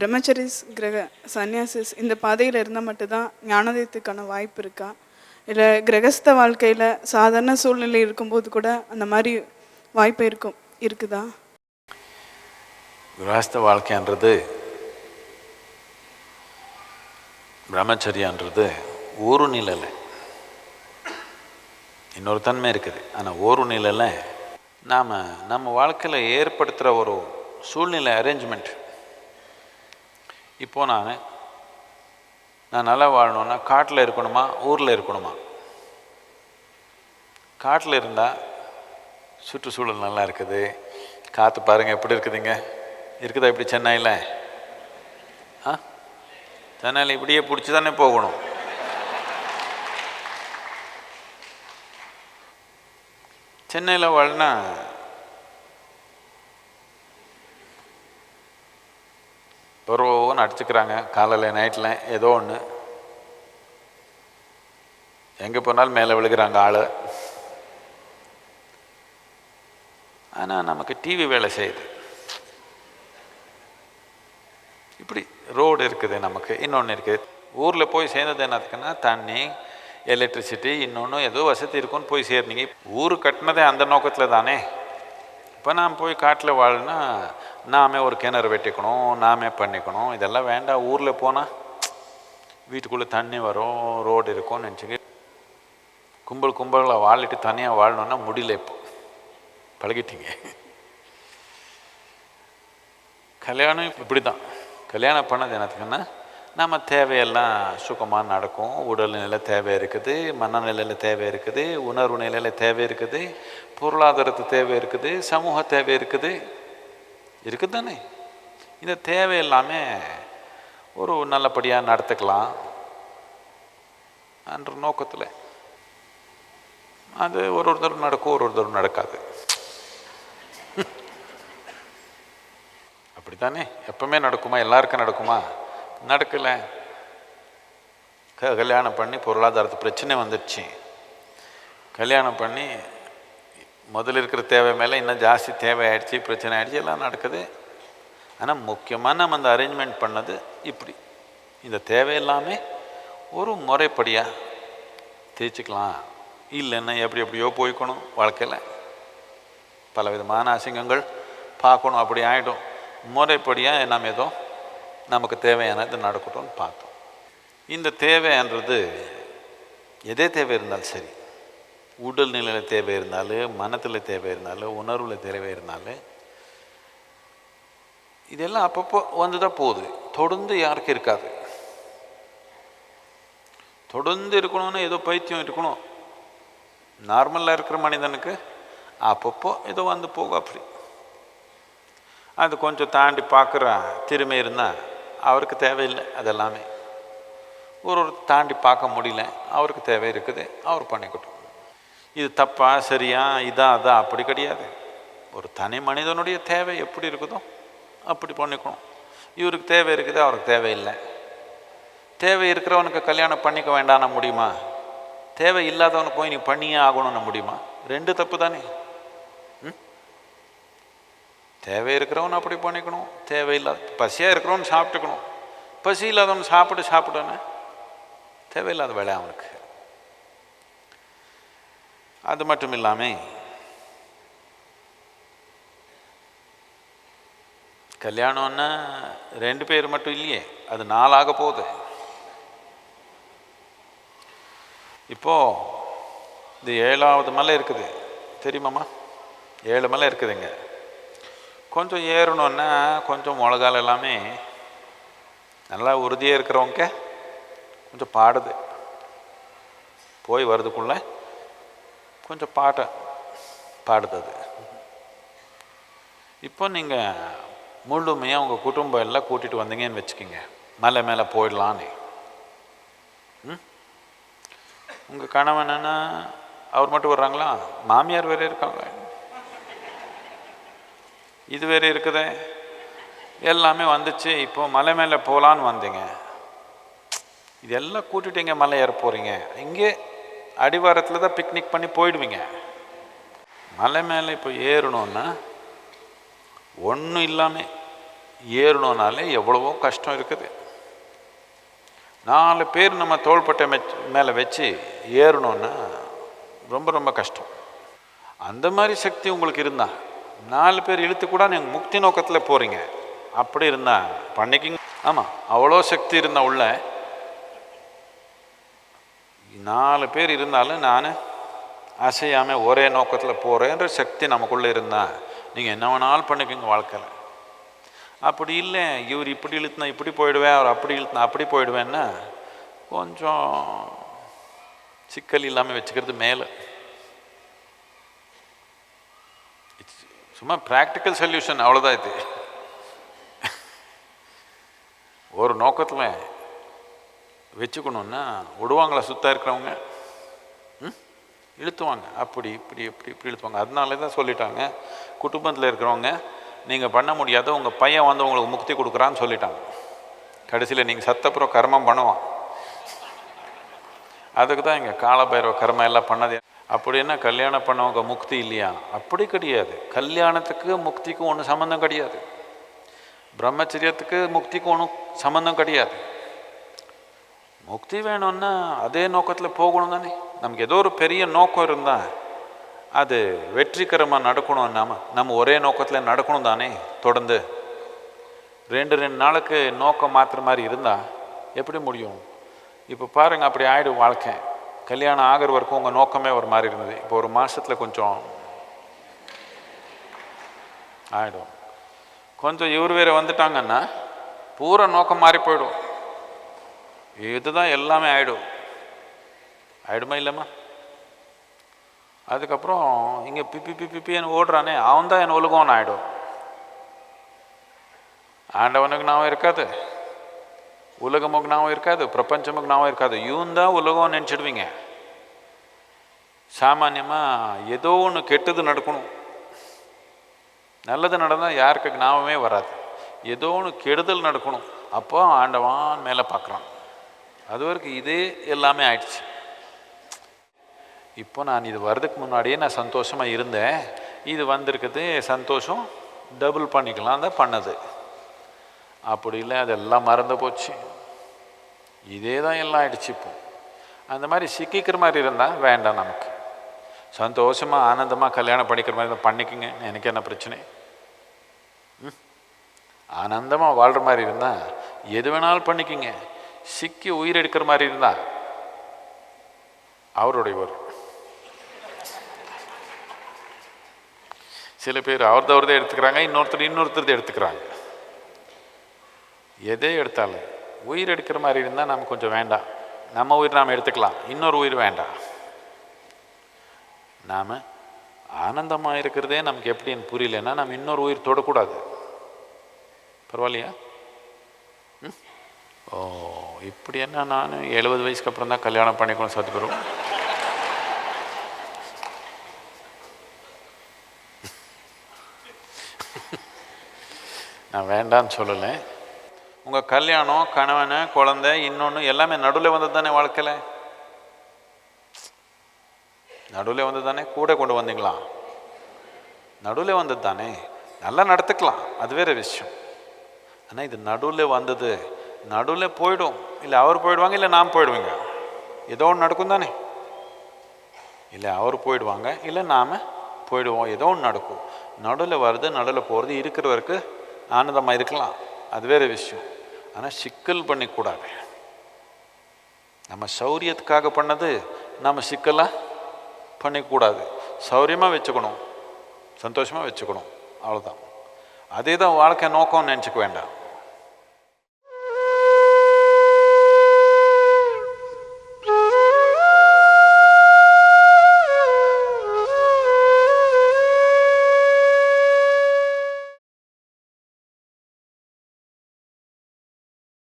பிரம்மச்சரிஸ் கிரக சன்னியாசிஸ் இந்த பாதையில் இருந்தால் மட்டும்தான் ஞானோதயத்துக்கான வாய்ப்பு இருக்கா? இல்லை கிரகஸ்த வாழ்க்கையில் சாதாரண சூழ்நிலை இருக்கும்போது கூட அந்த மாதிரி வாய்ப்பு இருக்கும் இருக்குதா? கிரகஸ்த வாழ்க்கைன்றது பிரம்மச்சரியன்றது ஒரு நிலையில் இன்னொரு தன்மை இருக்குது. ஆனால் ஒரு நிலையில் நாம் நம்ம வாழ்க்கையில் ஏற்படுத்துகிற ஒரு சூழ்நிலை அரேஞ்ச்மெண்ட் இப்போ நான் நான் நல்லா வாழணுன்னா காட்டில் இருக்கணுமா ஊரில் இருக்கணுமா? காட்டில் இருந்தால் சுற்றுச்சூழல் நல்லா இருக்குது. காற்று பாருங்கள் எப்படி இருக்குதுங்க? இருக்குதா இப்படி சென்னையில்? ஆ? சென்னையில் இப்படியே பிடிச்சி தானே போகணும். சென்னையில் வாழ்னா ஒருவன் அடிச்சுக்கிறாங்க காலையில் நைட்டில் ஏதோ ஒன்று எங்கே போனாலும் மேலே விழுகிறாங்க ஆள். ஆனால் நமக்கு டிவி வேலை செய்யுது. இப்படி ரோடு இருக்குது நமக்கு இன்னொன்று இருக்குது. ஊரில் போய் சேர்ந்தது என்னதுக்குன்னா தண்ணி எலக்ட்ரிசிட்டி இன்னொன்று ஏதோ வசதி இருக்குன்னு போய் சேர்ந்தீங்க. ஊர் கட்டினதே அந்த நோக்கத்தில் தானே? இப்போ நாம் போய் காட்டில் வாழனா நாமே ஒரு கிணறு வெட்டிக்கணும் நாமே பண்ணிக்கணும். இதெல்லாம் வேண்டாம். ஊரில் போனால் வீட்டுக்குள்ளே தண்ணி வரும் ரோடு இருக்கும்னு நினச்சிக்க. கும்பல் கும்பலில் வாழிட்டு தனியாக வாழணுன்னா முடியல இப்போ. பழகிட்டீங்க. கல்யாணம் இப்படி தான். கல்யாணம் பண்ணது என்னத்துக்குன்னா நம்ம தேவையெல்லாம் சுகமாக நடக்கும். உடல்நிலையில் தேவை இருக்குது மனநிலையில் தேவை இருக்குது உணர்வு நிலையில் தேவை இருக்குது. பொருளாதாரத்து தேவை இருக்குது சமூக தேவை இருக்குது. இருக்குது தானே இந்த தேவை எல்லாமே ஒரு நல்லபடியாக நடத்துக்கலாம் என்ற நோக்கத்தில். அது ஒரு ஒருத்தர் நடக்கும் ஒரு ஒருத்தர் நடக்காது. அப்படித்தானே? எப்பவுமே நடக்குமா? எல்லாருக்கும் நடக்குமா? நடக்கலை. க கல்யாணம் பண்ணி பொருளாதாரத்து பிரச்சனை வந்துடுச்சு. கல்யாணம் பண்ணி முதல்ல இருக்கிற தேவை மேலே இன்னும் ஜாஸ்தி தேவை ஆயிடுச்சு பிரச்சனை ஆகிடுச்சி எல்லாம் நடக்குது. ஆனால் முக்கியமாக நம்ம அந்த அரேஞ்ச்மெண்ட் பண்ணது இப்படி. இந்த தேவை எல்லாமே ஒரு முறைப்படியாக தேய்ச்சிக்கலாம். இல்லைன்னா எப்படி எப்படியோ போய்க்கணும் வாழ்க்கையில். பலவிதமான அசிங்கங்கள் பார்க்கணும் அப்படி ஆகிடும் முறைப்படியாக நம்ம ஏதோ நமக்கு தேவையானது நடக்கட்டும்னு பார்த்தோம். இந்த தேவைன்றது எதே தேவை இருந்தாலும் சரி உடல் நிலையில் தேவை இருந்தாலும் மனத்தில் தேவை இருந்தாலும் உணர்வில் தேவை இருந்தாலும் இதெல்லாம் அப்பப்போ வந்து தான் போகுது. தொடர்ந்து யாருக்கும் இருக்காது. தொடர்ந்து இருக்கணும்னு ஏதோ பைத்தியம் இருக்கணும். நார்மலாக இருக்கிற மனிதனுக்கு அப்பப்போ ஏதோ வந்து போகும் அப்படி. அது கொஞ்சம் தாண்டி பார்க்குற திறமை இருந்தால் அவருக்கு தேவையில்லை அதெல்லாமே. ஒரு ஒரு தாண்டி பார்க்க முடியல அவருக்கு தேவை இருக்குது அவர் பண்ணிக்கட்டும். இது தப்பா சரியா இதா அதா அப்படி கிடையாது. ஒரு தனி மனிதனுடைய தேவை எப்படி இருக்குதோ அப்படி பண்ணிக்கணும். இவருக்கு தேவை இருக்குது அவருக்கு தேவையில்லை தேவை இருக்கிறவனுக்கு கல்யாணம் பண்ணிக்க வேண்டாம்னா முடியுமா? தேவை இல்லாதவனுக்கு போய் நீ பண்ணியே ஆகணும்னு முடியுமா? ரெண்டு தப்பு தானே. ம்? தேவை இருக்கிறவன் அப்படி பண்ணிக்கணும். தேவையில்லாத பசியாக இருக்கிறவன் சாப்பிட்டுக்கணும். பசி இல்லாதவன் சாப்பிட்டு சாப்பிடுன்னு தேவையில்லாத வேலை அவனுக்கு. அது மட்டும் இல்லாமல் கல்யாணம்னா ரெண்டு பேர் மட்டும் இல்லையே அது நாளாக போகுது. இப்போ இது ஏழாவது மலை இருக்குது. தெரியுமாம்மா ஏழு மலை இருக்குதுங்க. கொஞ்சம் ஏறணுன்னா கொஞ்சம் மிளகால் எல்லாமே நல்லா உறுதியாக இருக்கிறவங்க கொஞ்சம் பாடுது. போய் வர்றதுக்குள்ள கொஞ்சம் பாட்டை பாடுது அது இப்போ நீங்கள் முழுமையாக உங்கள் குடும்பம் எல்லாம் கூட்டிகிட்டு வந்தீங்கன்னு வச்சுக்கோங்க. மலை மேலே போயிடலான்னு. ம்? உங்கள் கணவன் என்ன? அவர் மட்டும் வர்றாங்களா? மாமியார் வேறு இருக்காங்க. இது வேறு இருக்குதே. எல்லாமே வந்துச்சு. இப்போ மலை மேலே போகலான்னு வந்தீங்க. இதெல்லாம் கூட்டிட்டீங்க மலை ஏற போகிறீங்க இங்கே அடிவாரத்தில் தான் பிக்னிக் பண்ணி போயிடுவீங்க. மலை மேலே இப்போ ஏறணும்னா ஒன்றும் இல்லாமல் ஏறணும்னாலே எவ்வளவோ கஷ்டம் இருக்குது. நாலு பேர் நம்ம தோள்பட்டை மெச் மேலே வச்சு ஏறணும்னா ரொம்ப ரொம்ப கஷ்டம். அந்த மாதிரி சக்தி உங்களுக்கு இருந்தால் நாலு பேர் இழுத்து கூட நீங்கள் முக்தி நோக்கத்தில் போகிறீங்க அப்படி இருந்தால் பண்ணிக்கிங்க. ஆமாம் அவ்வளோ சக்தி இருந்தால் உள்ள நாலு பேர் இருந்தாலும் நான் அசையாமல் ஒரே நோக்கத்தில் போகிறேன்ற சக்தி நமக்குள்ளே இருந்தா நீங்கள் என்ன வேணாலும் பண்ணிக்கோங்க வாழ்க்கையில். அப்படி இல்லை இவர் இப்படி இழுத்துனா இப்படி போயிடுவேன் அவர் அப்படி இழுத்துனா அப்படி போயிடுவேன்னா கொஞ்சம் சிக்கல் இல்லாமல் வச்சுக்கிறது மேலே. சும்மா ப்ராக்டிக்கல் சொல்யூஷன் அவ்வளோதான் இது. ஒரு நோக்கத்தில் வச்சுக்கணுன்னா விடுவாங்களா சுத்தம் இருக்கிறவங்க? இழுத்துவாங்க. அப்படி இப்படி இப்படி இப்படி இழுத்துவாங்க. அதனால தான் சொல்லிட்டாங்க. குடும்பத்தில் இருக்கிறவங்க நீங்கள் பண்ண முடியாத உங்கள் பையன் வந்து உங்களுக்கு முக்தி கொடுக்குறான்னு சொல்லிட்டாங்க. கடைசியில் நீங்கள் சத்தப்புறம் கர்மம் பண்ணுவான். அதுக்கு தான் இங்கே காலபைரவ கர்மம் எல்லாம் பண்ணது. அப்படின்னா கல்யாணம் பண்ணவங்க முக்தி இல்லையா? அப்படி கிடையாது. கல்யாணத்துக்கு முக்திக்கும் ஒன்றும் சம்மந்தம் கிடையாது. பிரம்மச்சரியத்துக்கு முக்திக்கும் ஒன்றும் சம்மந்தம் கிடையாது. முக்தி வேணும்னா அதே நோக்கத்தில் போகணும் தானே? நமக்கு ஏதோ ஒரு பெரிய நோக்கம் இருந்தால் அது வெற்றிகரமாக நடக்கணும் நாம் நம்ம ஒரே நோக்கத்தில் நடக்கணும் தானே தொடர்ந்து. ரெண்டு ரெண்டு நாளுக்கு நோக்கம் மாற்றுற மாதிரி இருந்தால் எப்படி முடியும்? இப்போ பாருங்கள் அப்படி ஆகிடும் வாழ்க்கை. கல்யாணம் ஆகிற வரைக்கும் உங்கள் நோக்கமே ஒரு மாதிரி இருந்தது. இப்போ ஒரு மாதத்தில் கொஞ்சம் ஆகிடும் கொஞ்சம் இவர் வேறு வந்துட்டாங்கன்னா பூரா நோக்கம் மாறி போயிடும். இதுதான் எல்லாமே ஆயிடும். ஆயிடுமா இல்லைம்மா? அதுக்கப்புறம் இங்கே பிப்பி பிப்பி பிப்பின்னு ஓடுறானே அவன் தான் என் உலகம்னு ஆயிடும். ஆண்டவனுக்கு ஞாபகம் இருக்காது. உலகமுக்கு ஞாபகம் இருக்காது. பிரபஞ்சமுக்கு ஞாபகம் இருக்காது. இவன் தான் உலகம் நினச்சிடுவீங்க. சாமானியமாக ஏதோ ஒன்று கெட்டது நடக்கணும். நல்லது நடந்தால் யாருக்கு ஞாபகமே வராது. ஏதோ ஒன்று கெடுதல் நடக்கணும். அப்போ ஆண்டவான் மேலே பார்க்குறான் அது வரைக்கும் இதே எல்லாமே ஆயிடுச்சு. இப்போ நான் இது வர்றதுக்கு முன்னாடியே நான் சந்தோஷமாக இருந்தேன். இது வந்திருக்குது சந்தோஷம் டபுள் பண்ணிக்கலாம் தான் பண்ணது. அப்படி இல்லை அதெல்லாம் மறந்து போச்சு. இதே தான் எல்லாம் ஆயிடுச்சு இப்போ. அந்த மாதிரி சிக்கிக்கிற மாதிரி இருந்தால் வேண்டாம் நமக்கு. சந்தோஷமாக ஆனந்தமாக கல்யாணம் பண்ணிக்கிற மாதிரி இருந்தால் பண்ணிக்கங்க எனக்கு என்ன பிரச்சனை? ம்? ஆனந்தமாக வாழ்கிற மாதிரி இருந்தால் எது வேணாலும் பண்ணிக்கிங்க. சிக்கி உயிர் எடுக்கிற மாதிரி இருந்தால் அவருடையவர். சில பேர் அவர்த அவர்தான் எடுத்துக்கிறாங்க இன்னொருத்தர் இன்னொருத்தர் எடுத்துக்கிறாங்க. எதே எடுத்தாலும் உயிர் எடுக்கிற மாதிரி இருந்தால் நம்ம கொஞ்சம் வேண்டாம். நம்ம உயிர் நாம் எடுத்துக்கலாம் இன்னொரு உயிர் வேண்டாம். நாம் ஆனந்தமாக இருக்கிறதே நமக்கு எப்படின்னு புரியலன்னா நம்ம இன்னொரு உயிர் தொடக்கூடாது. பரவாயில்லையா? ம்? ஓ. இப்படி என்ன நான் எழுபது வயசுக்கு அப்புறம் தான் கல்யாணம் பண்ணிக்கணும் சத்குரு நான் வேண்டான்னு சொல்லலை. உங்கள் கல்யாணம் கணவன் குழந்தை இன்னொன்று எல்லாமே நடுவில் வந்தது தானே வாழ்க்கையில்? நடுவில் வந்தது தானே கூட கொண்டு வந்தீங்களா? நடுவில் வந்தது தானே. நல்லா நடத்துக்கலாம். அது வேற விஷயம். ஆனால் இது நடுவில் வந்தது நடுவில் போயிடும். இல்லை அவர் போயிடுவாங்க இல்லை நாம் போயிடுவீங்க. ஏதோ ஒன்று நடக்கும் தானே. இல்லை அவர் போயிடுவாங்க இல்லை நாம் போயிடுவோம். ஏதோ ஒன்று நடக்கும். நடுவில் வருது நடுவில் போகிறது இருக்கிறவருக்கு ஆனந்தமாக இருக்கலாம். அது வேற விஷயம். ஆனால் சிக்கல் பண்ணிக்கூடாது. நம்ம சௌரியத்துக்காக பண்ணது நம்ம சிக்கலாக பண்ணிக்கூடாது. சௌரியமாக வச்சுக்கணும். சந்தோஷமாக வச்சுக்கணும். அவ்வளோதான் அதே தான் வாழ்க்கை நோக்கம்னு நினச்சிக்க வேண்டாம்.